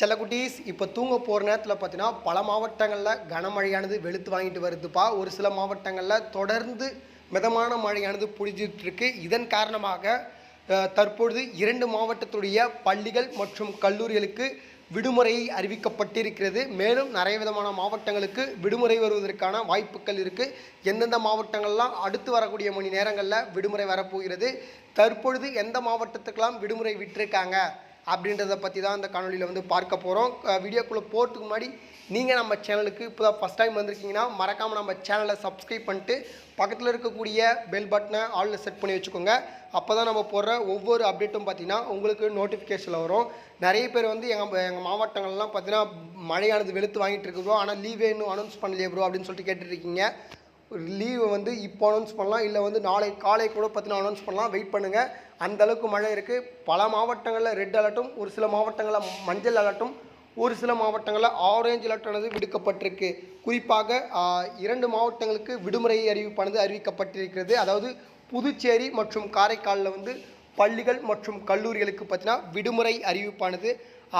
செல்லக்குட்டீஸ் இப்போ தூங்க போகிற நேரத்தில் பார்த்தீங்கன்னா பல மாவட்டங்களில் கனமழையானது வெளுத்து வாங்கிட்டு வருதுப்பா. ஒரு சில மாவட்டங்களில் தொடர்ந்து மிதமான மழையானது பொழிஞ்சிட்டு இதன் காரணமாக தற்பொழுது இரண்டு மாவட்டத்துடைய பள்ளிகள் மற்றும் கல்லூரிகளுக்கு விடுமுறை அறிவிக்கப்பட்டிருக்கிறது. மேலும் நிறைய விதமான மாவட்டங்களுக்கு விடுமுறை வருவதற்கான வாய்ப்புகள் இருக்குது எந்தெந்த மாவட்டங்கள்லாம் அடுத்து வரக்கூடிய மணி நேரங்களில் விடுமுறை வரப்போகிறது? தற்பொழுது எந்த மாவட்டத்துக்கெல்லாம் விடுமுறை விட்டிருக்காங்க? அப்படின்றத பற்றி தான் இந்த காணொலியில் வந்து பார்க்க போகிறோம் வீடியோக்குள்ளே போகிறதுக்கு முன்னாடி நீங்கள் நம்ம சேனலுக்கு இப்போ தான் ஃபஸ்ட் டைம் வந்திருக்கீங்கன்னா மறக்காமல் நம்ம சேனலை சப்ஸ்கிரைப் பண்ணிட்டு பக்கத்தில் இருக்கக்கூடிய பெல் பட்டனை ஆளில் செட் பண்ணி வச்சுக்கோங்க. அப்போ தான் நம்ம போடுற ஒவ்வொரு அப்டேட்டும் பார்த்தீங்கன்னா உங்களுக்கு நோட்டிஃபிகேஷனில் வரும். நிறைய பேர் வந்து எங்கள் எங்கள் மாவட்டங்கள்லாம் பார்த்தீங்கன்னா மழையானது வெளுத்து வாங்கிட்டு இருக்கு ப்ரோ ஆனால் லீவே இன்னும் அனௌன்ஸ் பண்ணலையே ப்ரோ அப்படின்னு சொல்லிட்டு கேட்டுருக்கீங்க லீவை வந்து இப்போ அனௌன்ஸ் பண்ணலாம் இல்லை வந்து நாளை காலை கூட பார்த்தீங்கன்னா அனௌன்ஸ் பண்ணலாம். வெயிட் பண்ணுங்கள் அந்தளவுக்கு மழை இருக்குது பல மாவட்டங்களில் ரெட் அலர்ட்டும் ஒரு சில மாவட்டங்களில் மஞ்சள் அலர்ட்டும் ஒரு சில மாவட்டங்களில் ஆரஞ்சு அலர்ட்டானது விடுக்கப்பட்டிருக்கு. குறிப்பாக இரண்டு மாவட்டங்களுக்கு விடுமுறை அறிவிப்பானது அறிவிக்கப்பட்டிருக்கிறது. அதாவது புதுச்சேரி மற்றும் காரைக்காலில் வந்து பள்ளிகள் மற்றும் கல்லூரிகளுக்கு பார்த்தீங்கன்னா விடுமுறை அறிவிப்பானது.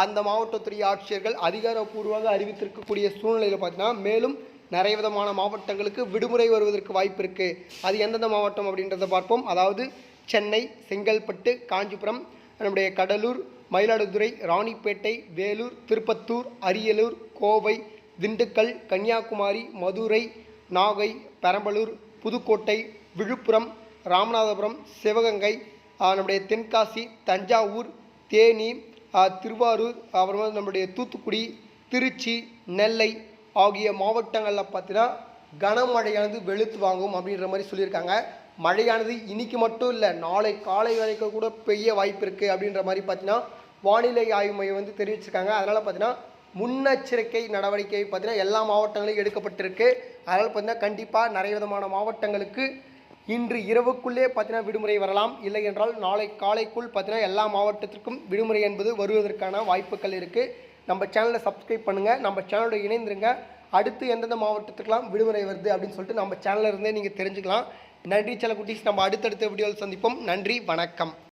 அந்த மாவட்டத்துடைய ஆட்சியர்கள் அதிகாரப்பூர்வமாக அறிவித்திருக்கக்கூடிய சூழ்நிலையில் பார்த்தீங்கன்னா மேலும் நிறைய விதமான மாவட்டங்களுக்கு விடுமுறை வருவதற்கு வாய்ப்பு இருக்குது அது எந்தெந்த மாவட்டம் அப்படின்றத பார்ப்போம். அதாவது சென்னை செங்கல்பட்டு காஞ்சிபுரம் நம்முடைய கடலூர் மயிலாடுதுறை ராணிப்பேட்டை வேலூர் திருப்பத்தூர் அரியலூர் கோவை திண்டுக்கல் கன்னியாகுமரி மதுரை நாகை பெரம்பலூர் புதுக்கோட்டை விழுப்புரம் ராமநாதபுரம் சிவகங்கை நம்முடைய தென்காசி தஞ்சாவூர் தேனி திருவாரூர் அப்புறமா நம்முடைய தூத்துக்குடி திருச்சி நெல்லை ஆகிய மாவட்டங்களில் பார்த்தீங்கன்னா கனமழையானது வெளுத்து வாங்கும் அப்படின்ற மாதிரி சொல்லியிருக்காங்க. மழையானது இன்னைக்கு மட்டும் இல்லை நாளை காலை வரைக்கும் கூட பெய்ய வாய்ப்பு இருக்குது அப்படின்ற மாதிரி பார்த்தீங்கன்னா வானிலை ஆய்வு மையம் வந்து தெரிவிச்சிருக்காங்க. அதனால் பார்த்தீங்கன்னா முன்னெச்சரிக்கை நடவடிக்கை பார்த்தீங்கன்னா எல்லா மாவட்டங்களிலும் எடுக்கப்பட்டிருக்கு. அதனால் பார்த்தீங்கன்னா கண்டிப்பாக நிறைய விதமான மாவட்டங்களுக்கு இன்று இரவுக்குள்ளே பார்த்தீங்கன்னா விடுமுறை வரலாம். இல்லை என்றால் நாளை காலைக்குள் பார்த்தீங்கன்னா எல்லா மாவட்டத்திற்கும் விடுமுறை என்பது வருவதற்கான வாய்ப்புகள் இருக்குது நம்ம சேனலை சப்ஸ்கிரைப் பண்ணுங்கள் நம்ம சேனலோட இணைந்திருங்க. அடுத்து எந்தெந்த மாவட்டத்துக்கெலாம் விடுமுறை வருது அப்படின்னு சொல்லிட்டு நம்ம சேனலில் இருந்தே நீங்கள் தெரிஞ்சுக்கலாம். நன்றி சில குட்டீஸ் நம்ம அடுத்தடுத்த வீடியோவில் சந்திப்போம். நன்றி. வணக்கம்.